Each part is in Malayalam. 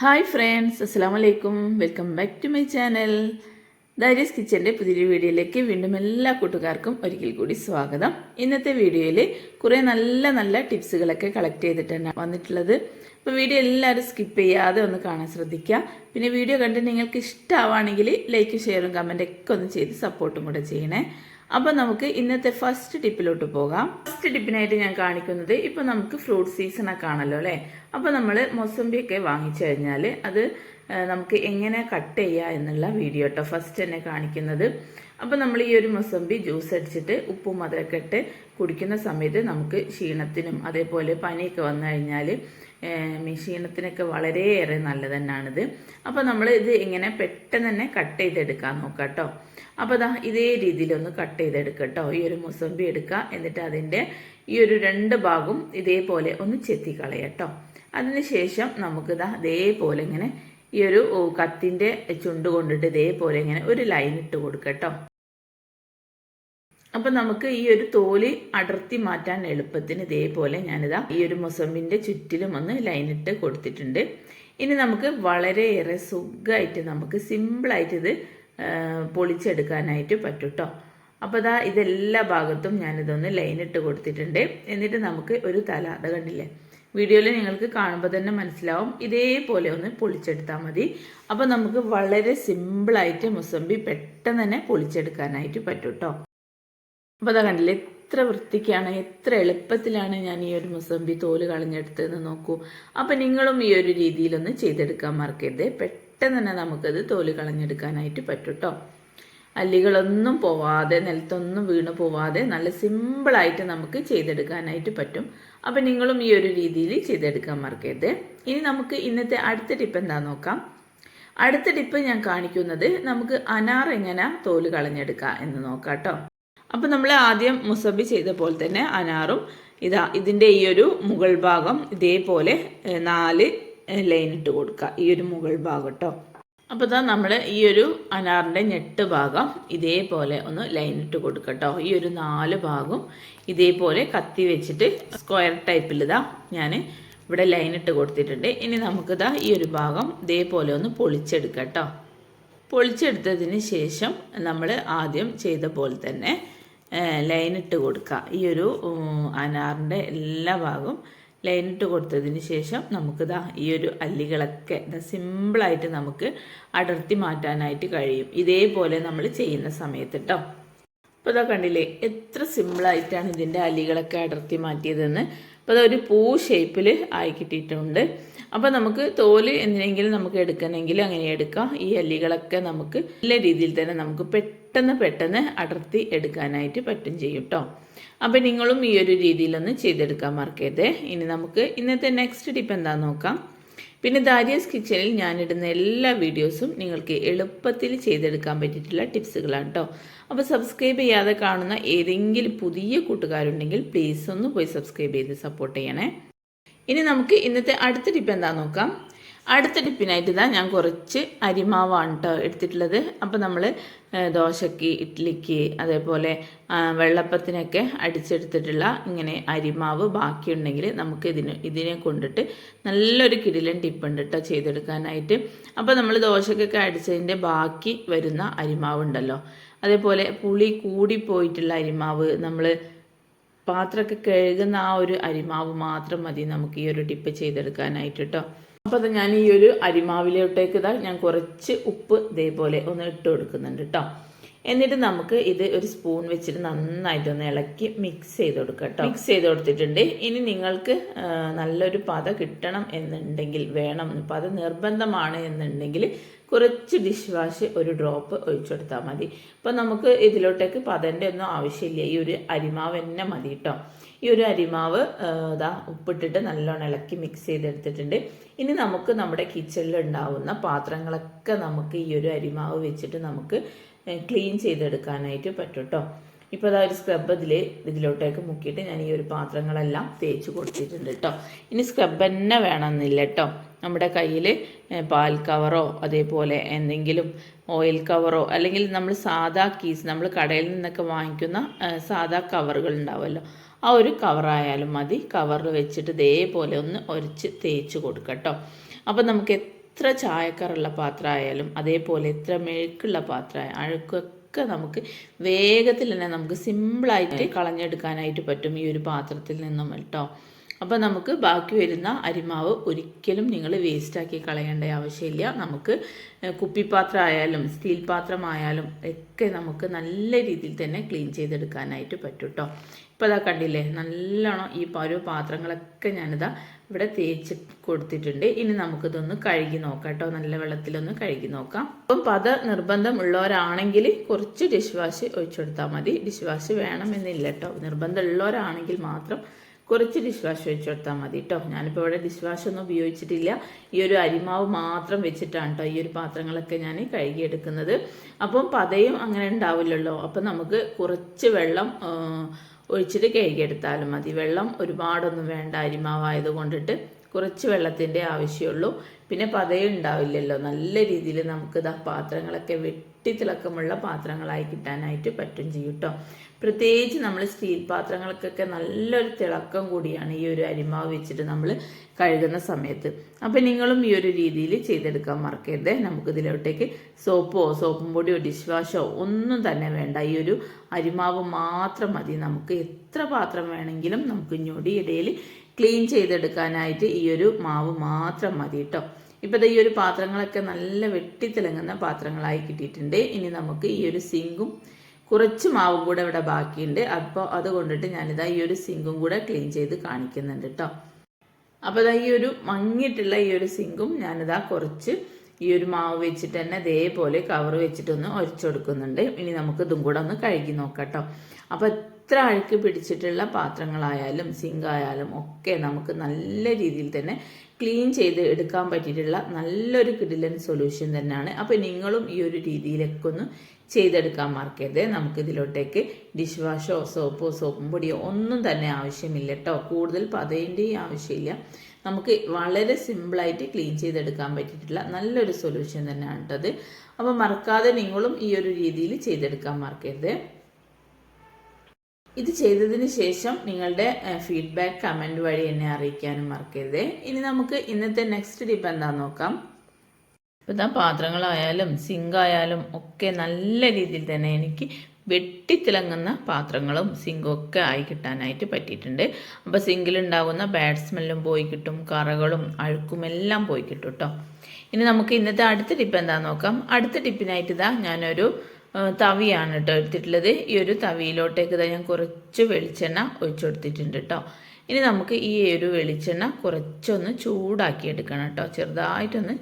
ഹായ് ഫ്രണ്ട്സ് അസ്സാം വലൈക്കും welcome back to my channel. Daris കിച്ചന്റെ പുതിയൊരു വീഡിയോയിലേക്ക് വീണ്ടും എല്ലാ കൂട്ടുകാർക്കും ഒരിക്കൽ കൂടി സ്വാഗതം. ഇന്നത്തെ വീഡിയോയിൽ കുറേ നല്ല നല്ല ടിപ്സുകളൊക്കെ കളക്ട് ചെയ്തിട്ടാണ് വന്നിട്ടുള്ളത്. അപ്പോൾ വീഡിയോ എല്ലാവരും സ്കിപ്പ് ചെയ്യാതെ ഒന്ന് കാണാൻ ശ്രദ്ധിക്കുക പിന്നെ വീഡിയോ കണ്ട് നിങ്ങൾക്ക് ഇഷ്ടമാവുകയാണെങ്കിൽ ലൈക്കും ഷെയറും കമന്റൊക്കെ ഒന്ന് ചെയ്ത് സപ്പോർട്ടും കൂടെ ചെയ്യണേ. അപ്പോൾ നമുക്ക് ഇന്നത്തെ ഫസ്റ്റ് ടിപ്പിലോട്ട് പോകാം. ഫസ്റ്റ് ടിപ്പിനായിട്ട് ഞാൻ കാണിക്കുന്നത് ഇപ്പോൾ നമുക്ക് ഫ്രൂട്ട് സീസണൊക്കെ ആണല്ലോ അല്ലേ? അപ്പോൾ നമ്മൾ മൊസമ്പിയൊക്കെ വാങ്ങിച്ചു കഴിഞ്ഞാൽ അത് നമുക്ക് എങ്ങനെ കട്ട് ചെയ്യുക എന്നുള്ള വീഡിയോ കേട്ടോ ഫസ്റ്റ് തന്നെ കാണിക്കുന്നത്. അപ്പോൾ നമ്മൾ ഈ ഒരു മൊസമ്പി ജ്യൂസ് അടിച്ചിട്ട് ഉപ്പും മധുരമൊക്കെ ഇട്ട് കുടിക്കുന്ന സമയത്ത് നമുക്ക് ക്ഷീണത്തിനും അതേപോലെ പനിയൊക്കെ വന്നു കഴിഞ്ഞാൽ ക്ഷീണത്തിനൊക്കെ വളരെയേറെ നല്ലത് തന്നെയാണിത് അപ്പോൾ നമ്മൾ ഇത് ഇങ്ങനെ പെട്ടെന്ന് തന്നെ കട്ട് ചെയ്തെടുക്കാൻ നോക്കാം കേട്ടോ അപ്പോൾ അതാ ഇതേ രീതിയിലൊന്ന് കട്ട് ചെയ്തെടുക്കുക കേട്ടോ ഈ ഒരു മുസമ്പി എടുക്കുക എന്നിട്ട് അതിന്റെ ഈ ഒരു രണ്ട് ഭാഗവും ഇതേപോലെ ഒന്ന് ചെത്തി കേട്ടോ അതിനുശേഷം നമുക്ക് ദാ ഇതേപോലെ ഇങ്ങനെ ഈ ഒരു കത്തിന്റെ ചുണ്ട് കൊണ്ടിട്ട് ഇതേപോലെ ഇങ്ങനെ ഒരു ലൈൻ ഇട്ട് കൊടുക്കട്ടോ കേട്ടോ അപ്പം നമുക്ക് ഈ ഒരു തോൽ അടർത്തി മാറ്റാൻ എളുപ്പത്തിന് ഇതേപോലെ ഞാനിതാ ഈ ഒരു മൊസമ്പിന്റെ ചുറ്റിലും ഒന്ന് ലൈൻ ഇട്ട് കൊടുത്തിട്ടുണ്ട്. ഇനി നമുക്ക് വളരെയേറെ സുഖമായിട്ട് നമുക്ക് സിമ്പിളായിട്ട് ഇത് പൊളിച്ചെടുക്കാനായിട്ട് പറ്റൂട്ടോ കേട്ടോ അപ്പോൾ ഇതാ ഇതെല്ലാ ഭാഗത്തും ഞാനിതൊന്ന് ലൈനിട്ട് കൊടുത്തിട്ടുണ്ട്. എന്നിട്ട് നമുക്ക് ഒരു തല അത് കണ്ടില്ലേ? വീഡിയോയിൽ നിങ്ങൾക്ക് കാണുമ്പോൾ തന്നെ മനസ്സിലാവും. ഇതേപോലെ ഒന്ന് പൊളിച്ചെടുത്താൽ മതി. അപ്പോൾ നമുക്ക് വളരെ സിമ്പിളായിട്ട് മുസമ്പി പെട്ടെന്ന് തന്നെ പൊളിച്ചെടുക്കാനായിട്ട് പറ്റും കേട്ടോ അപ്പോൾ അതാ കണ്ടില്ലേ എത്ര വൃത്തിക്കാണ് എത്ര എളുപ്പത്തിലാണ് ഞാൻ ഈ ഒരു മുസമ്പി തോൽ കളഞ്ഞെടുത്തതെന്ന് നോക്കൂ. അപ്പോൾ നിങ്ങളും ഈ ഒരു രീതിയിലൊന്ന് ചെയ്തെടുക്കാൻ മറക്കരുത്. പെട്ടെന്ന് തന്നെ നമുക്കത് തോൽ കളഞ്ഞെടുക്കാനായിട്ട് പറ്റും കേട്ടോ അല്ലികളൊന്നും പോവാതെ നിലത്തൊന്നും വീണ് പോവാതെ നല്ല സിമ്പിളായിട്ട് നമുക്ക് ചെയ്തെടുക്കാനായിട്ട് പറ്റും. അപ്പം നിങ്ങളും ഈ ഒരു രീതിയിൽ ചെയ്തെടുക്കാൻ മറക്കരുത്. ഇനി നമുക്ക് ഇന്നത്തെ അടുത്ത ടിപ്പ് എന്താ നോക്കാം. അടുത്ത ടിപ്പ് ഞാൻ കാണിക്കുന്നത് നമുക്ക് അനാർ എങ്ങനെ തോൽ കളഞ്ഞെടുക്കാം എന്ന് നോക്കാം കേട്ടോ. അപ്പം നമ്മൾ ആദ്യം മുസബി ചെയ്ത പോലെ തന്നെ അനാറും ഇതാ ഇതിന്റെ ഈ ഒരു മുകൾ ഭാഗം ഇതേപോലെ നാല് ലൈൻ ഇട്ട് കൊടുക്കുക ഈ ഒരു മുകൾ ഭാഗം കേട്ടോ. അപ്പോൾ ഇതാ നമ്മൾ ഈ ഒരു അനാറിന്റെ ഞെട്ട് ഭാഗം ഇതേപോലെ ഒന്ന് ലൈൻ ഇട്ട് കൊടുക്കട്ടോ. കേട്ടോ ഈ ഒരു നാല് ഭാഗം ഇതേപോലെ കത്തി വെച്ചിട്ട് സ്ക്വയർ ടൈപ്പിൽ ഇതാ ഞാൻ ഇവിടെ ലൈൻ ഇട്ട് കൊടുത്തിട്ടുണ്ട്. ഇനി നമുക്കിതാ ഈ ഒരു ഭാഗം ഇതേപോലെ ഒന്ന് പൊളിച്ചെടുക്കാം കേട്ടോ പൊളിച്ചെടുത്തതിന് ശേഷം നമ്മൾ ആദ്യം ചെയ്ത പോലെ തന്നെ ലൈൻ ഇട്ട് കൊടുക്കുക ഈ ഒരു അനാറിന്റെ എല്ലാ ഭാഗവും ലൈൻ ഇട്ട് കൊടുത്തതിന് ശേഷം നമുക്കിതാ ഈ ഒരു അല്ലികളൊക്കെ ഇതാ സിമ്പിളായിട്ട് നമുക്ക് അടർത്തി മാറ്റാനായിട്ട് കഴിയും. ഇതേപോലെ നമ്മൾ ചെയ്യുന്ന സമയത്ത് കേട്ടോ അപ്പോൾ ഇതാ കണ്ടില്ലേ എത്ര സിമ്പിളായിട്ടാണ് ഇതിന്റെ അല്ലികളൊക്കെ അടർത്തി മാറ്റിയതെന്ന്. അപ്പോൾ അതൊരു പൂ ഷേപ്പിൽ ആയി കിട്ടിയിട്ടുണ്ട്. അപ്പോൾ നമുക്ക് തോൽ എന്തിനെങ്കിലും നമുക്ക് എടുക്കണമെങ്കിൽ അങ്ങനെ എടുക്കാം. ഈ അല്ലികളൊക്കെ നമുക്ക് നല്ല രീതിയിൽ തന്നെ നമുക്ക് പെട്ടെന്ന് പെട്ടെന്ന് അടർത്തി എടുക്കാനായിട്ട് പറ്റും ചെയ്യും കേട്ടോ അപ്പോൾ നിങ്ങളും ഈ ഒരു രീതിയിലൊന്ന് ചെയ്തെടുക്കാൻ മറക്കരുത് ഇനി നമുക്ക് ഇന്നത്തെ നെക്സ്റ്റ് ടിപ്പ് എന്താണെന്ന് നോക്കാം. പിന്നെ ദാരിയസ് കിച്ചണിൽ ഞാനിടുന്ന എല്ലാ വീഡിയോസും നിങ്ങൾക്ക് എളുപ്പത്തിൽ ചെയ്തെടുക്കാൻ പറ്റിയിട്ടുള്ള ടിപ്സുകളാണ് കേട്ടോ അപ്പോൾ സബ്സ്ക്രൈബ് ചെയ്യാതെ കാണുന്ന ഏതെങ്കിലും പുതിയ കൂട്ടുകാരുണ്ടെങ്കിൽ പ്ലീസ് ഒന്ന് പോയി സബ്സ്ക്രൈബ് ചെയ്ത് സപ്പോർട്ട് ചെയ്യണേ. ഇനി നമുക്ക് ഇന്നത്തെ അടുത്ത ടിപ്പ് എന്താ നോക്കാം. അടുത്ത ടിപ്പിനായിട്ട് ഇതാ ഞാൻ കുറച്ച് അരിമാവാണ് കേട്ടോ എടുത്തിട്ടുള്ളത്. അപ്പോൾ നമ്മൾ ദോശയ്ക്ക് ഇഡ്ഡലിക്ക് അതേപോലെ വെള്ളപ്പത്തിനൊക്കെ അടിച്ചെടുത്തിട്ടുള്ള ഇങ്ങനെ അരിമാവ് ബാക്കിയുണ്ടെങ്കിൽ നമുക്ക് ഇതിന് ഇതിനെ കൊണ്ടിട്ട് നല്ലൊരു കിടിലൻ ടിപ്പുണ്ട് കേട്ടോ ചെയ്തെടുക്കാനായിട്ട്. അപ്പോൾ നമ്മൾ ദോശക്കൊക്കെ അടിച്ചതിന്റെ ബാക്കി വരുന്ന അരിമാവ് ഉണ്ടല്ലോ അതേപോലെ പുളി കൂടിപ്പോയിട്ടുള്ള അരിമാവ് നമ്മൾ പാത്രമൊക്കെ കഴുകുന്ന ആ ഒരു അരിമാവ് മാത്രം മതി നമുക്ക് ഈ ഒരു ടിപ്പ് ചെയ്തെടുക്കാനായിട്ട് കേട്ടോ അപ്പോൾ ഞാൻ ഈ ഒരു അരിമാവിലോട്ടേക്ക് ഇതാ ഞാൻ കുറച്ച് ഉപ്പ് ഇതേപോലെ ഒന്ന് ഇട്ട് കൊടുക്കുന്നുണ്ട് കേട്ടോ എന്നിട്ട് നമുക്ക് ഇത് ഒരു സ്പൂൺ വെച്ചിട്ട് നന്നായിട്ടൊന്ന് ഇളക്കി മിക്സ് ചെയ്ത് കൊടുക്കുക കേട്ടോ മിക്സ് ചെയ്ത് കൊടുത്തിട്ടുണ്ട്. ഇനി നിങ്ങൾക്ക് നല്ലൊരു പത കിട്ടണം എന്നുണ്ടെങ്കിൽ വേണം. പത നിർബന്ധമാണ് എന്നുണ്ടെങ്കിൽ കുറച്ച് ഡിഷ് വാഷ് ഒരു ഡ്രോപ്പ് ഒഴിച്ചു കൊടുത്താൽ മതി. ഇപ്പം നമുക്ക് ഇതിലോട്ടേക്ക് പതന്റെ ഒന്നും ആവശ്യമില്ല. ഈ ഒരു അരിമാവ് തന്നെ മതി കേട്ടോ ഈ ഒരു അരിമാവ് ഇതാ ഉപ്പിട്ടിട്ട് നല്ലോണം ഇളക്കി മിക്സ് ചെയ്തെടുത്തിട്ടുണ്ട്. ഇനി നമുക്ക് നമ്മുടെ കിച്ചണിൽ ഉണ്ടാവുന്ന പാത്രങ്ങളൊക്കെ നമുക്ക് ഈ ഒരു അരിമാവ് വെച്ചിട്ട് നമുക്ക് ക്ലീൻ ചെയ്തെടുക്കാനായിട്ട് പറ്റും കേട്ടോ ഇപ്പോൾ അതാ ഒരു സ്ക്രബ് ഇതിൽ ഇതിലോട്ടേക്ക് മുക്കിയിട്ട് ഞാൻ ഈ ഒരു പാത്രങ്ങളെല്ലാം തേച്ച് കൊടുത്തിട്ടുണ്ട് കേട്ടോ ഇനി സ്ക്രബ് തന്നെ വേണമെന്നില്ല കേട്ടോ നമ്മുടെ കയ്യിൽ പാൽ കവറോ അതേപോലെ എന്തെങ്കിലും ഓയിൽ കവറോ അല്ലെങ്കിൽ നമ്മൾ സാധാ കീസ് നമ്മൾ കടയിൽ നിന്നൊക്കെ വാങ്ങിക്കുന്ന സാധാ കവറുകൾ ഉണ്ടാവുമല്ലോ. ആ ഒരു കവറായാലും മതി. കവറിൽ വെച്ചിട്ട് ഇതേപോലെ ഒന്ന് ഒരച്ച് തേച്ച് കൊടുക്കട്ടോ. അപ്പോൾ നമുക്ക് എത്ര ചായക്കറുള്ള പാത്രമായാലും അതേപോലെ എത്ര മെഴുക്കുള്ള പാത്രമായ അഴുക്കൊക്കെ നമുക്ക് വേഗത്തിൽ തന്നെ നമുക്ക് സിമ്പിളായിട്ട് കളഞ്ഞെടുക്കാനായിട്ട് പറ്റും ഈ ഒരു പാത്രത്തിൽ നിന്നും കേട്ടോ. അപ്പോൾ നമുക്ക് ബാക്കി വരുന്ന അരിമാവ് ഒരിക്കലും നിങ്ങൾ വേസ്റ്റാക്കി കളയേണ്ട ആവശ്യമില്ല. നമുക്ക് കുപ്പിപ്പാത്രമായാലും സ്റ്റീൽ പാത്രമായാലും ഒക്കെ നമുക്ക് നല്ല രീതിയിൽ തന്നെ ക്ലീൻ ചെയ്തെടുക്കാനായിട്ട് പറ്റും കേട്ടോ ഇപ്പോൾ അതാ കണ്ടില്ലേ നല്ലോണം ഈ ഓരോ പാത്രങ്ങളൊക്കെ ഞാനിതാ ഇവിടെ തേച്ച് കൊടുത്തിട്ടുണ്ട്. ഇനി നമുക്കിതൊന്ന് കഴുകി നോക്കാം കേട്ടോ നല്ല വെള്ളത്തിലൊന്ന് കഴുകി നോക്കാം. അപ്പം പത നിർബന്ധം ഉള്ളവരാണെങ്കിൽ കുറച്ച് ഡിഷ് വാഷ് ഒഴിച്ചു കൊടുത്താൽ മതി. ഡിഷ് വാഷ് വേണമെന്നില്ല കേട്ടോ നിർബന്ധം ഉള്ളവരാണെങ്കിൽ മാത്രം കുറച്ച് ഡിഷ് വാഷ് വെച്ച് കൊടുത്താൽ മതി കേട്ടോ ഞാനിപ്പോൾ ഇവിടെ ഡിഷ് വാഷ് ഒന്നും ഉപയോഗിച്ചിട്ടില്ല. ഈ ഒരു അരിമാവ് മാത്രം വെച്ചിട്ടാണ് കേട്ടോ ഈ ഒരു പാത്രങ്ങളൊക്കെ ഞാൻ കഴുകിയെടുക്കുന്നത്. അപ്പം പതയും അങ്ങനെ ഉണ്ടാവില്ലല്ലോ. അപ്പം നമുക്ക് കുറച്ച് വെള്ളം ഒഴിച്ചിട്ട് കഴുകിയെടുത്താലും മതി. വെള്ളം ഒരുപാടൊന്നും വേണ്ട അരിമാവായത് കൊണ്ടിട്ട് കുറച്ച് വെള്ളത്തിന്റെ ആവശ്യമുള്ളൂ. പിന്നെ പതയും ഉണ്ടാവില്ലല്ലോ നല്ല രീതിയിൽ നമുക്ക് ഇതാ പാത്രങ്ങളൊക്കെ വെട്ടിത്തിളക്കമുള്ള പാത്രങ്ങളായി കിട്ടാനായിട്ട് പറ്റും ചെയ്യും കേട്ടോ പ്രത്യേകിച്ച് നമ്മൾ സ്റ്റീൽ പാത്രങ്ങൾക്കൊക്കെ നല്ലൊരു തിളക്കം കൂടിയാണ് ഈ ഒരു അരിമാവ് വെച്ചിട്ട് നമ്മൾ കഴുകുന്ന സമയത്ത്. അപ്പം നിങ്ങളും ഈ ഒരു രീതിയിൽ ചെയ്തെടുക്കാൻ മറക്കരുത്. നമുക്കിതിലോട്ടേക്ക് സോപ്പോ സോപ്പും പൊടിയോ ഡിഷ് വാഷോ ഒന്നും തന്നെ വേണ്ട. ഈ ഒരു അരിമാവ് മാത്രം മതി. നമുക്ക് എത്ര പാത്രം വേണമെങ്കിലും നമുക്ക് ഞൊടിയിടയിൽ ക്ലീൻ ചെയ്തെടുക്കാനായിട്ട് ഈ ഒരു മാവ് മാത്രം മതി കേട്ടോ ഇപ്പം ഈ ഒരു പാത്രങ്ങളൊക്കെ നല്ല വെട്ടിത്തിളങ്ങുന്ന പാത്രങ്ങളായി കിട്ടിയിട്ടുണ്ട്. ഇനി നമുക്ക് ഈ ഒരു സിങ്കും കുറച്ച് മാവും കൂടെ ഇവിടെ ബാക്കിയുണ്ട്. അപ്പോൾ അത് കൊണ്ടിട്ട് ഞാനിതാ ഈ ഒരു സിങ്കും കൂടെ ക്ലീൻ ചെയ്ത് കാണിക്കുന്നുണ്ട് കേട്ടോ അപ്പോൾ ഇതാ ഈ ഒരു മങ്ങിയിട്ടുള്ള ഈ ഒരു സിങ്കും ഞാനിതാ കുറച്ച് ഈ ഒരു മാവ് വെച്ചിട്ട് തന്നെ ഇതേപോലെ കവർ വെച്ചിട്ടൊന്ന് ഒരച്ചെടുക്കുന്നുണ്ട് ഇനി നമുക്ക് ഇതും കൂടെ ഒന്ന് കഴുകി നോക്കാം കേട്ടോ അപ്പോൾ എത്ര അഴുക്ക് പിടിച്ചിട്ടുള്ള പാത്രങ്ങളായാലും സിങ്കായാലും ഒക്കെ നമുക്ക് നല്ല രീതിയിൽ തന്നെ ക്ലീൻ ചെയ്ത് എടുക്കാൻ പറ്റിയിട്ടുള്ള നല്ലൊരു കിടിലൻ സൊല്യൂഷൻ തന്നെയാണ്. അപ്പോൾ നിങ്ങളും ഈ ഒരു രീതിയിലൊക്കെ ഒന്ന് ചെയ്തെടുക്കാൻ മറക്കരുത്. നമുക്കിതിലോട്ടേക്ക് ഡിഷ് വാഷോ സോപ്പോ സോപ്പും പൊടിയോ ഒന്നും തന്നെ ആവശ്യമില്ല കേട്ടോ കൂടുതൽ പതേന്റെയും ആവശ്യമില്ല. നമുക്ക് വളരെ സിമ്പിളായിട്ട് ക്ലീൻ ചെയ്തെടുക്കാൻ പറ്റിയിട്ടുള്ള നല്ലൊരു സൊല്യൂഷൻ തന്നെയാണ് കേട്ടത് അപ്പോൾ മറക്കാതെ നിങ്ങളും ഈ ഒരു രീതിയിൽ ചെയ്തെടുക്കാൻ മറക്കരുത്. ഇത് ചെയ്തതിന് ശേഷം നിങ്ങളുടെ ഫീഡ്ബാക്ക് കമന്റ് വഴി എന്നെ അറിയിക്കാനും മറക്കരുത്. ഇനി നമുക്ക് ഇന്നത്തെ നെക്സ്റ്റ് ടിപ്പ് എന്താണെന്ന് നോക്കാം. ഇപ്പം പാത്രങ്ങളായാലും സിങ്കായാലും ഒക്കെ നല്ല രീതിയിൽ തന്നെ എനിക്ക് വെട്ടിത്തിളങ്ങുന്ന പാത്രങ്ങളും സിങ്കും ഒക്കെ ആയി കിട്ടാനായിട്ട് പറ്റിയിട്ടുണ്ട്. അപ്പോൾ സിങ്കിലുണ്ടാകുന്ന ബാഡ് സ്മെല്ലും പോയി കിട്ടും കറകളും അഴുക്കും എല്ലാം പോയി കിട്ടും കേട്ടോ ഇനി നമുക്ക് ഇന്നത്തെ അടുത്ത ടിപ്പ് എന്താണെന്ന് നോക്കാം. അടുത്ത ടിപ്പിനായിട്ട് ഇതാ ഞാനൊരു തവിയാണ് കേട്ടോ എടുത്തിട്ടുള്ളത്. ഈ ഒരു തവിയിലോട്ടേക്ക് തന്നെ ഞാൻ കുറച്ച് വെളിച്ചെണ്ണ ഒഴിച്ചു കൊടുത്തിട്ടുണ്ട് കേട്ടോ ഇനി നമുക്ക് ഈ ഒരു വെളിച്ചെണ്ണ കുറച്ചൊന്ന് ചൂടാക്കി എടുക്കണം കേട്ടോ ചെറുതായിട്ടൊന്ന്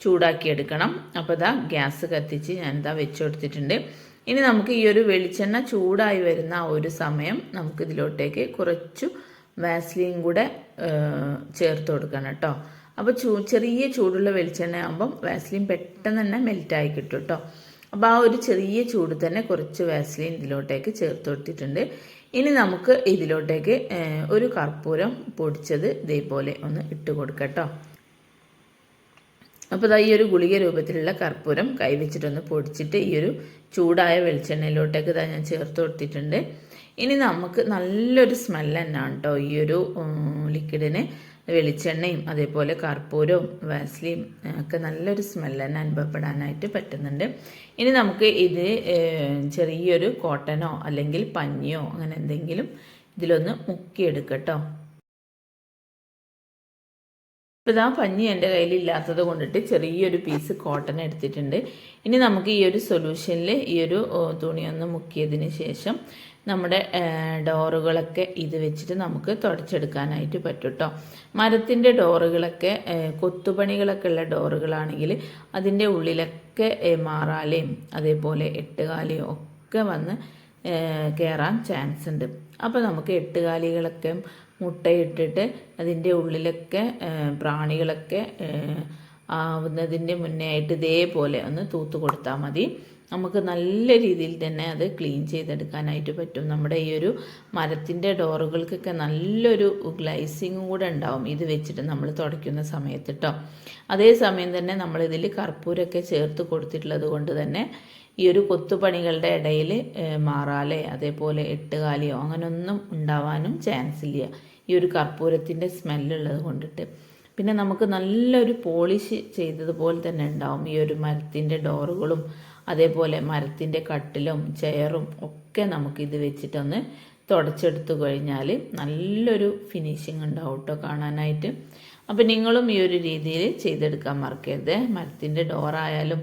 ചൂടാക്കി എടുക്കണം. അപ്പോൾ ഇതാ ഗ്യാസ് കത്തിച്ച് ഞാനിതാ വെച്ച് കൊടുത്തിട്ടുണ്ട്. ഇനി നമുക്ക് ഈ ഒരു വെളിച്ചെണ്ണ ചൂടായി വരുന്ന ആ ഒരു സമയം നമുക്ക് ഇതിലോട്ടേക്ക് കുറച്ചു വാസ്ലിയും കൂടെ ചേർത്ത് കൊടുക്കണം കേട്ടോ അപ്പോൾ ചെറിയ ചൂടുള്ള വെളിച്ചെണ്ണ ആകുമ്പം വാസ്ലിൻ പെട്ടെന്ന് തന്നെ മെൽറ്റായി കിട്ടും കേട്ടോ അപ്പോൾ ആ ഒരു ചെറിയ ചൂട് തന്നെ കുറച്ച് വാസ്ലിൻ ഇതിലോട്ടേക്ക് ചേർത്ത് കൊടുത്തിട്ടുണ്ട് ഇനി നമുക്ക് ഇതിലോട്ടേക്ക് ഒരു കർപ്പൂരം പൊടിച്ചത് ഇതേപോലെ ഒന്ന് ഇട്ട് കൊടുക്കട്ടോ. അപ്പോൾ ഈ ഒരു ഗുളിക രൂപത്തിലുള്ള കർപ്പൂരം കൈവച്ചിട്ടൊന്ന് പൊടിച്ചിട്ട് ഈ ഒരു ചൂടായ വെളിച്ചെണ്ണയിലോട്ടേക്ക് ഇതാ ഞാൻ ചേർത്ത് കൊടുത്തിട്ടുണ്ട് ഇനി നമുക്ക് നല്ലൊരു സ്മെല്ല് തന്നെയാണ് കേട്ടോ ഈ ഒരു ലിക്വിഡിന് വെളിച്ചെണ്ണയും അതേപോലെ കർപ്പൂരവും വാസ്ലിയും ഒക്കെ നല്ലൊരു സ്മെല്ല് തന്നെ അനുഭവപ്പെടാനായിട്ട് പറ്റുന്നുണ്ട്. ഇനി നമുക്ക് ഇത് ചെറിയൊരു കോട്ടനോ അല്ലെങ്കിൽ പഞ്ഞിയോ അങ്ങനെ എന്തെങ്കിലും ഇതിലൊന്ന് മുക്കിയെടുക്കട്ടോ. ഇപ്പോൾ ഇതാ പഞ്ഞി എന്റെ കയ്യിലില്ലാത്തത് കൊണ്ടിട്ട് ചെറിയൊരു പീസ് കോട്ടൺ എടുത്തിട്ടുണ്ട്. ഇനി നമുക്ക് ഈ ഒരു സൊല്യൂഷനിൽ ഈ ഒരു തുണിയൊന്ന് മുക്കിയതിന് ശേഷം നമ്മുടെ ഡോറുകളൊക്കെ ഇത് വെച്ചിട്ട് നമുക്ക് തുടച്ചെടുക്കാനായിട്ട് പറ്റും കേട്ടോ മരത്തിന്റെ ഡോറുകളൊക്കെ കൊത്തുപണികളൊക്കെ ഉള്ള ഡോറുകളാണെങ്കിൽ അതിന്റെ ഉള്ളിലൊക്കെ മാറാലയും അതേപോലെ എട്ടുകാലയും ഒക്കെ വന്ന് കയറാൻ ചാൻസ് ഉണ്ട്. അപ്പോൾ നമുക്ക് എട്ടുകാലികളൊക്കെ മുട്ടയിട്ടിട്ട് അതിന്റെ ഉള്ളിലൊക്കെ പ്രാണികളൊക്കെ ആവുന്നതിന്റെ മുന്നേ ആയിട്ട് ഇതേപോലെ ഒന്ന് തൂത്ത് കൊടുത്താൽ മതി. നമുക്ക് നല്ല രീതിയിൽ തന്നെ അത് ക്ലീൻ ചെയ്തെടുക്കാനായിട്ട് പറ്റും. നമ്മുടെ ഈ ഒരു മരത്തിന്റെ ഡോറുകൾക്കൊക്കെ നല്ലൊരു ഗ്ലൈസിങ്ങും കൂടെ ഉണ്ടാവും. ഇത് വെച്ചിട്ട് നമ്മൾ തുടയ്ക്കുന്ന സമയത്ത് കേട്ടോ അതേസമയം തന്നെ നമ്മളിതിൽ കർപ്പൂരമൊക്കെ ചേർത്ത് കൊടുത്തിട്ടുള്ളത് കൊണ്ട് തന്നെ ഈ ഒരു കൊത്തുപണികളുടെ ഇടയിൽ മാറാലേ അതേപോലെ എട്ടുകാലിയോ അങ്ങനെയൊന്നും ഉണ്ടാവാനും ചാൻസ് ഇല്ല ഈ ഒരു കർപ്പൂരത്തിന്റെ സ്മെല്ലുള്ളത് കൊണ്ടിട്ട്. പിന്നെ നമുക്ക് നല്ലൊരു പോളിഷ് ചെയ്തതുപോലെ തന്നെ ഉണ്ടാവും. ഈ ഒരു മരത്തിന്റെ ഡോറുകളും അതേപോലെ മരത്തിന്റെ കട്ടിലും ചെയറും ഒക്കെ നമുക്കിത് വെച്ചിട്ടൊന്ന് തുടച്ചെടുത്തു കഴിഞ്ഞാൽ നല്ലൊരു ഫിനിഷിങ് ഉണ്ടാവും കേട്ടോ കാണാനായിട്ട്. അപ്പം നിങ്ങളും ഈ ഒരു രീതിയിൽ ചെയ്തെടുക്കാൻ മറക്കരുത്. മരത്തിന്റെ ഡോറായാലും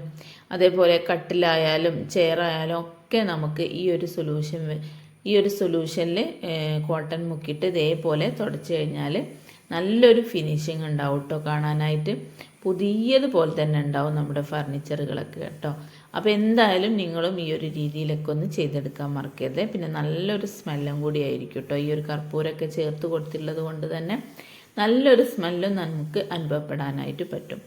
അതേപോലെ കട്ടിലായാലും ചെയറായാലും ഒക്കെ നമുക്ക് ഈ ഒരു സൊല്യൂഷൻ ഈ ഒരു സൊല്യൂഷനിൽ കോട്ടൺ മുക്കിയിട്ട് ഇതേപോലെ തുടച്ചു കഴിഞ്ഞാൽ നല്ലൊരു ഫിനിഷിങ് ഉണ്ടാവും കേട്ടോ കാണാനായിട്ട്. പുതിയതുപോലെ തന്നെ ഉണ്ടാവും നമ്മുടെ ഫർണിച്ചറുകളൊക്കെ കേട്ടോ അപ്പോൾ എന്തായാലും നിങ്ങളും ഈ ഒരു രീതിയിലൊക്കെ ഒന്ന് ചെയ്തെടുക്കാൻ മറക്കരുത്. പിന്നെ നല്ലൊരു സ്മെല്ലും കൂടി ആയിരിക്കും കേട്ടോ ഈ ഒരു കർപ്പൂരമൊക്കെ ചേർത്ത് കൊടുത്തിട്ടുള്ളത് കൊണ്ട് തന്നെ നല്ലൊരു സ്മെല്ലും നമുക്ക് അനുഭവപ്പെടാനായിട്ട് പറ്റും.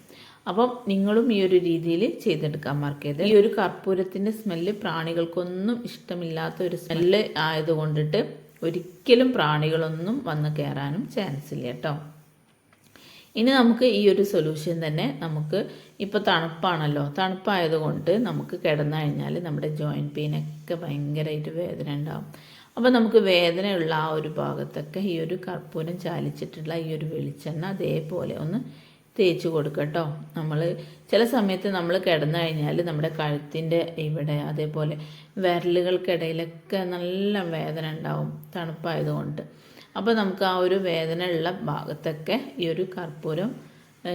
അപ്പം നിങ്ങളും ഈ ഒരു രീതിയിൽ ചെയ്തെടുക്കാൻ മറക്കരുത്. ഈ ഒരു കർപ്പൂരത്തിന്റെ സ്മെല്ല് പ്രാണികൾക്കൊന്നും ഇഷ്ടമില്ലാത്ത ഒരു സ്മെല്ല് ആയതുകൊണ്ടിട്ട് ഒരിക്കലും പ്രാണികളൊന്നും വന്ന് കയറാനും ചാൻസ് ഇല്ല കേട്ടോ ഇനി നമുക്ക് ഈ ഒരു സൊല്യൂഷൻ തന്നെ നമുക്ക് ഇപ്പോൾ തണുപ്പാണല്ലോ. തണുപ്പായതുകൊണ്ട് നമുക്ക് കിടന്നു കഴിഞ്ഞാൽ നമ്മുടെ ജോയിന്റ് പെയിനൊക്കെ ഭയങ്കരമായിട്ട് വേദന ഉണ്ടാവും. അപ്പോൾ നമുക്ക് വേദനയുള്ള ആ ഒരു ഭാഗത്തൊക്കെ ഈ ഒരു കർപ്പൂരം ചാലിച്ചിട്ടുള്ള ഈ ഒരു വെളിച്ചെണ്ണ അതേപോലെ ഒന്ന് തേച്ച് കൊടുക്കട്ടോ നമ്മൾ ചില സമയത്ത് നമ്മൾ കിടന്നു കഴിഞ്ഞാൽ നമ്മുടെ കഴുത്തിന്റെ ഇവിടെ അതേപോലെ വിരലുകൾക്കിടയിലൊക്കെ നല്ല വേദന ഉണ്ടാവും തണുപ്പായതുകൊണ്ട്. അപ്പോൾ നമുക്ക് ആ ഒരു വേദന ഉള്ള ഭാഗത്തൊക്കെ ഈ ഒരു കർപ്പൂരം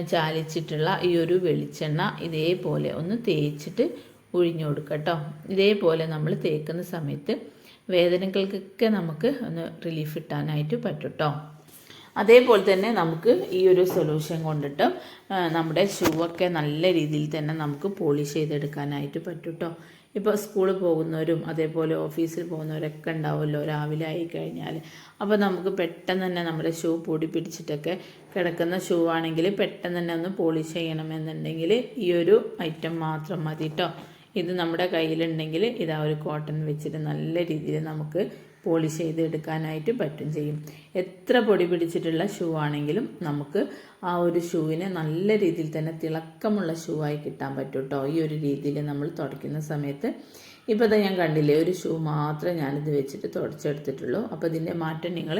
ചാലിച്ചിട്ടുള്ള ഈ ഒരു വെളിച്ചെണ്ണ ഇതേപോലെ ഒന്ന് തേച്ചിട്ട് ഒഴിഞ്ഞു കൊടുക്കട്ടോ ഇതേപോലെ നമ്മൾ തേക്കുന്ന സമയത്ത് വേദനകൾക്കൊക്കെ നമുക്ക് ഒന്ന് റിലീഫ് കിട്ടാനായിട്ട് പറ്റും കേട്ടോ അതേപോലെ തന്നെ നമുക്ക് ഈ ഒരു സൊല്യൂഷൻ കൊണ്ടിട്ട് നമ്മുടെ ഷൂ ഒക്കെ നല്ല രീതിയിൽ തന്നെ നമുക്ക് പോളിഷ് ചെയ്തെടുക്കാനായിട്ട് പറ്റും കേട്ടോ ഇപ്പോൾ സ്കൂളിൽ പോകുന്നവരും അതേപോലെ ഓഫീസിൽ പോകുന്നവരൊക്കെ ഉണ്ടാവുമല്ലോ രാവിലെ ആയി കഴിഞ്ഞാൽ. അപ്പോൾ നമുക്ക് പെട്ടെന്ന് തന്നെ നമ്മുടെ ഷൂ പൊടി പിടിച്ചിട്ടൊക്കെ കിടക്കുന്ന ഷൂ ആണെങ്കിൽ പെട്ടെന്ന് തന്നെ ഒന്ന് പോളിഷ് ചെയ്യണമെന്നുണ്ടെങ്കിൽ ഈ ഒരു ഐറ്റം മാത്രം മതി കേട്ടോ ഇത് നമ്മുടെ കയ്യിലുണ്ടെങ്കിൽ ഇതാ ഒരു കോട്ടൺ വെച്ചിട്ട് നല്ല രീതിയിൽ നമുക്ക് പോളിഷ് ചെയ്ത് എടുക്കാനായിട്ട് പറ്റും ചെയ്യും. എത്ര പൊടി പിടിച്ചിട്ടുള്ള ഷൂ ആണെങ്കിലും നമുക്ക് ആ ഒരു ഷൂവിനെ നല്ല രീതിയിൽ തന്നെ തിളക്കമുള്ള ഷൂ ആയി കിട്ടാൻ പറ്റും കേട്ടോ ഈ ഒരു രീതിയിൽ നമ്മൾ തുടയ്ക്കുന്ന സമയത്ത്. ഇപ്പോൾ ഞാൻ കണ്ടില്ലേ ഒരു ഷൂ മാത്രമേ ഞാനിത് വെച്ചിട്ട് തുടച്ചെടുത്തിട്ടുള്ളൂ. അപ്പോൾ ഇതിന്റെ മാറ്റം നിങ്ങൾ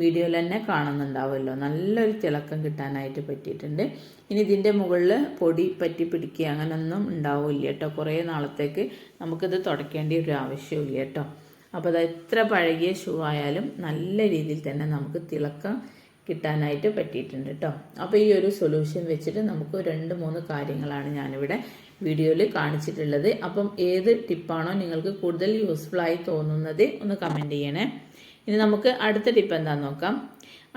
വീഡിയോയിൽ തന്നെ കാണുന്നുണ്ടാവുമല്ലോ. നല്ലൊരു തിളക്കം കിട്ടാനായിട്ട് പറ്റിയിട്ടുണ്ട്. ഇനി ഇതിന്റെ മുകളിൽ പൊടി പറ്റി പിടിക്കുക അങ്ങനെയൊന്നും ഉണ്ടാവില്ല കേട്ടോ കുറേ നാളത്തേക്ക് നമുക്കിത് തുടയ്ക്കേണ്ട ഒരു ആവശ്യമില്ല കേട്ടോ അപ്പോൾ അത് എത്ര പഴകിയ ഷൂ ആയാലും നല്ല രീതിയിൽ തന്നെ നമുക്ക് തിളക്കം കിട്ടാനായിട്ട് പറ്റിയിട്ടുണ്ട് കേട്ടോ അപ്പോൾ ഈ ഒരു സൊല്യൂഷൻ വെച്ചിട്ട് നമുക്ക് രണ്ട് മൂന്ന് കാര്യങ്ങളാണ് ഞാനിവിടെ വീഡിയോയിൽ കാണിച്ചിട്ടുള്ളത്. അപ്പം ഏത് ടിപ്പാണോ നിങ്ങൾക്ക് കൂടുതൽ യൂസ്ഫുൾ ആയി തോന്നുന്നത് ഒന്ന് കമന്റ് ചെയ്യണേ. ഇനി നമുക്ക് അടുത്ത ടിപ്പ് എന്താണെന്ന് നോക്കാം.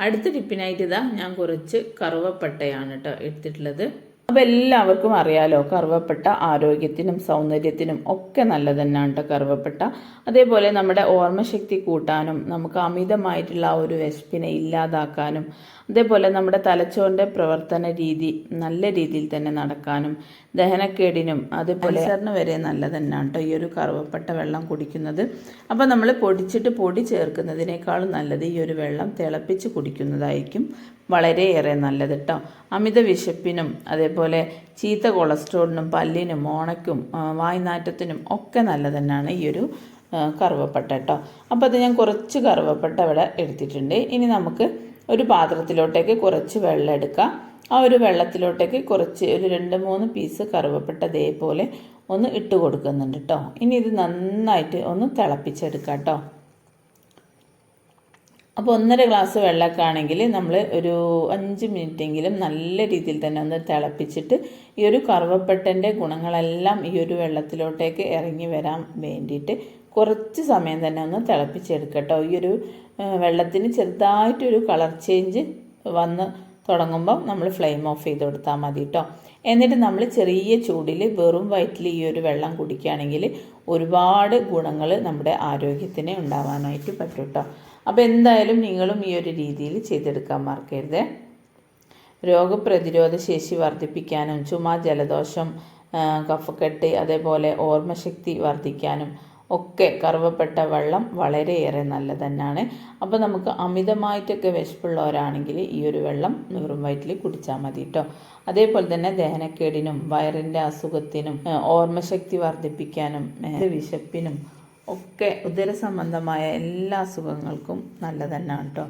അടുത്ത ടിപ്പിനായിട്ട് ഇതാ ഞാൻ കുറച്ച് കറുവപ്പട്ടയാണ് കേട്ടോ എടുത്തിട്ടുള്ളത്. അപ്പോൾ എല്ലാവർക്കും അറിയാലോ കറുവപ്പട്ട ആരോഗ്യത്തിനും സൗന്ദര്യത്തിനും ഒക്കെ നല്ല തന്നെയാണ് കേട്ടോ കറുവപ്പട്ട. അതേപോലെ നമ്മുടെ ഓർമ്മശക്തി കൂട്ടാനും നമുക്ക് അമിതമായിട്ടുള്ള ആ ഒരു വിശപ്പിനെ ഇല്ലാതാക്കാനും അതേപോലെ നമ്മുടെ തലച്ചോറിന്റെ പ്രവർത്തന രീതി നല്ല രീതിയിൽ തന്നെ നടക്കാനും ദഹനക്കേടിനും അത് പൊലിസറിന് വരെ നല്ലതെന്നാണ് കേട്ടോ ഈ ഒരു കറുവപ്പട്ട വെള്ളം കുടിക്കുന്നത്. അപ്പോൾ നമ്മൾ പൊടിച്ചിട്ട് പൊടി ചേർക്കുന്നതിനേക്കാളും നല്ലത് ഈ ഒരു വെള്ളം തിളപ്പിച്ച് കുടിക്കുന്നതായിരിക്കും. വളരെയേറെ നല്ലത് കേട്ടോ അമിത വിശപ്പിനും അതേപോലെ ചീത്ത കൊളസ്ട്രോളിനും പല്ലിനും ഓണയ്ക്കും വായ്നാറ്റത്തിനും ഒക്കെ നല്ലത് തന്നെയാണ് ഈ ഒരു കറുവപ്പട്ട കേട്ടോ അപ്പോൾ അത് ഞാൻ കുറച്ച് കറുവപ്പട്ട ഇവിടെ എടുത്തിട്ടുണ്ട്. ഇനി നമുക്ക് ഒരു പാത്രത്തിലോട്ടേക്ക് കുറച്ച് വെള്ളം എടുക്കാം. ആ ഒരു വെള്ളത്തിലോട്ടേക്ക് കുറച്ച് ഒരു രണ്ട് മൂന്ന് പീസ് കറുവപ്പെട്ട ഇതേപോലെ ഒന്ന് ഇട്ട് കൊടുക്കുന്നുണ്ട് കേട്ടോ ഇനി ഇത് നന്നായിട്ട് ഒന്ന് തിളപ്പിച്ചെടുക്കാം കേട്ടോ അപ്പോൾ ഒന്നര ഗ്ലാസ് വെള്ളമൊക്കെ ആണെങ്കിൽ നമ്മൾ ഒരു അഞ്ച് മിനിറ്റെങ്കിലും നല്ല രീതിയിൽ തന്നെ ഒന്ന് തിളപ്പിച്ചിട്ട് ഈ ഒരു കറുവപ്പെട്ടന്റെ ഗുണങ്ങളെല്ലാം ഈ ഒരു വെള്ളത്തിലോട്ടേക്ക് ഇറങ്ങി വരാൻ വേണ്ടിയിട്ട് കുറച്ച് സമയം തന്നെ ഒന്ന് തിളപ്പിച്ചെടുക്കട്ടോ ഈ ഒരു വെള്ളത്തിന് ചെറുതായിട്ടൊരു കളർ ചേഞ്ച് വന്ന് തുടങ്ങുമ്പം നമ്മൾ ഫ്ലെയിം ഓഫ് ചെയ്ത് കൊടുത്താൽ മതി കേട്ടോ എന്നിട്ട് നമ്മൾ ചെറിയ ചൂടിൽ വെറും വയറ്റിൽ ഈ ഒരു വെള്ളം കുടിക്കുകയാണെങ്കിൽ ഒരുപാട് ഗുണങ്ങൾ നമ്മുടെ ആരോഗ്യത്തിന് ഉണ്ടാവാനായിട്ട് പറ്റും കേട്ടോ അപ്പോൾ എന്തായാലും നിങ്ങളും ഈ ഒരു രീതിയിൽ ചെയ്തെടുക്കാൻ മറക്കരുത്. രോഗപ്രതിരോധ ശേഷി വർദ്ധിപ്പിക്കാനും ചുമ ജലദോഷം കഫക്കെട്ട് അതേപോലെ ഓർമ്മശക്തി വർദ്ധിക്കാനും ഒക്കെ കറുവപ്പെട്ട വെള്ളം വളരെയേറെ നല്ലത് തന്നെയാണ് അപ്പോൾ നമുക്ക് അമിതമായിട്ടൊക്കെ വിശപ്പുള്ളവരാണെങ്കിൽ ഈ ഒരു വെള്ളം വെറും വയറ്റിൽ കുടിച്ചാൽ മതി കേട്ടോ അതേപോലെ തന്നെ ദഹനക്കേടിനും വയറിന്റെ അസുഖത്തിനും ഓർമ്മശക്തി വർദ്ധിപ്പിക്കാനും വിശപ്പിനും ഒക്കെ ഉദര സംബന്ധമായ എല്ലാ അസുഖങ്ങൾക്കും നല്ലത് കേട്ടോ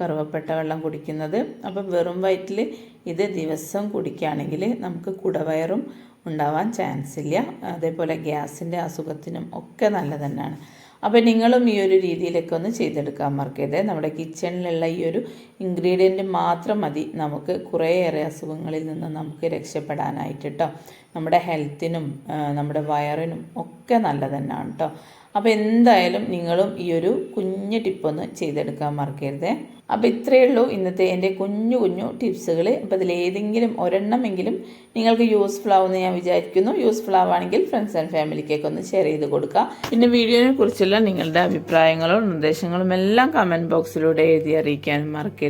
കറുവപ്പെട്ട വെള്ളം കുടിക്കുന്നത്. അപ്പോൾ വെറും വയറ്റിൽ ഇത് ദിവസം കുടിക്കുകയാണെങ്കിൽ നമുക്ക് കുടവയറും ഉണ്ടാവാൻ ചാൻസ് ഇല്ല. അതേപോലെ ഗ്യാസിന്റെ അസുഖത്തിനും ഒക്കെ നല്ല തന്നെയാണ്. അപ്പോൾ നിങ്ങളും ഈ ഒരു രീതിയിലൊക്കെ ഒന്ന് ചെയ്തെടുക്കാൻ മറക്കരുത്. നമ്മുടെ കിച്ചണിലുള്ള ഈ ഒരു ഇൻഗ്രീഡിയന്റ് മാത്രം മതി. നമുക്ക് കുറേയേറെ അസുഖങ്ങളിൽ നിന്ന് നമുക്ക് രക്ഷപ്പെടാനായിട്ട് കേട്ടോ നമ്മുടെ ഹെൽത്തിനും നമ്മുടെ വയറിനും ഒക്കെ നല്ല തന്നെയാണ് കേട്ടോ അപ്പോൾ എന്തായാലും നിങ്ങളും ഈ ഒരു കുഞ്ഞു ടിപ്പൊന്ന് ചെയ്തെടുക്കാൻ മറക്കരുത്. അപ്പോൾ ഇത്രയേ ഉള്ളൂ ഇന്നത്തെ എന്റെ കുഞ്ഞു കുഞ്ഞു ടിപ്സുകൾ അപ്പോൾ അതിലേതെങ്കിലും ഒരെണ്ണമെങ്കിലും നിങ്ങൾക്ക് യൂസ്ഫുൾ ആവുമെന്ന് ഞാൻ വിചാരിക്കുന്നു. യൂസ്ഫുൾ ആവുകയാണെങ്കിൽ ഫ്രണ്ട്സ് ആൻഡ് ഫാമിലിക്കൊക്കെ ഒന്ന് ഷെയർ ചെയ്ത് കൊടുക്കുക. പിന്നെ വീഡിയോനെ കുറിച്ചുള്ള നിങ്ങളുടെ അഭിപ്രായങ്ങളും നിർദ്ദേശങ്ങളും എല്ലാം കമന്റ് ബോക്സിലൂടെ എഴുതി അറിയിക്കാനും മറക്കരുത്.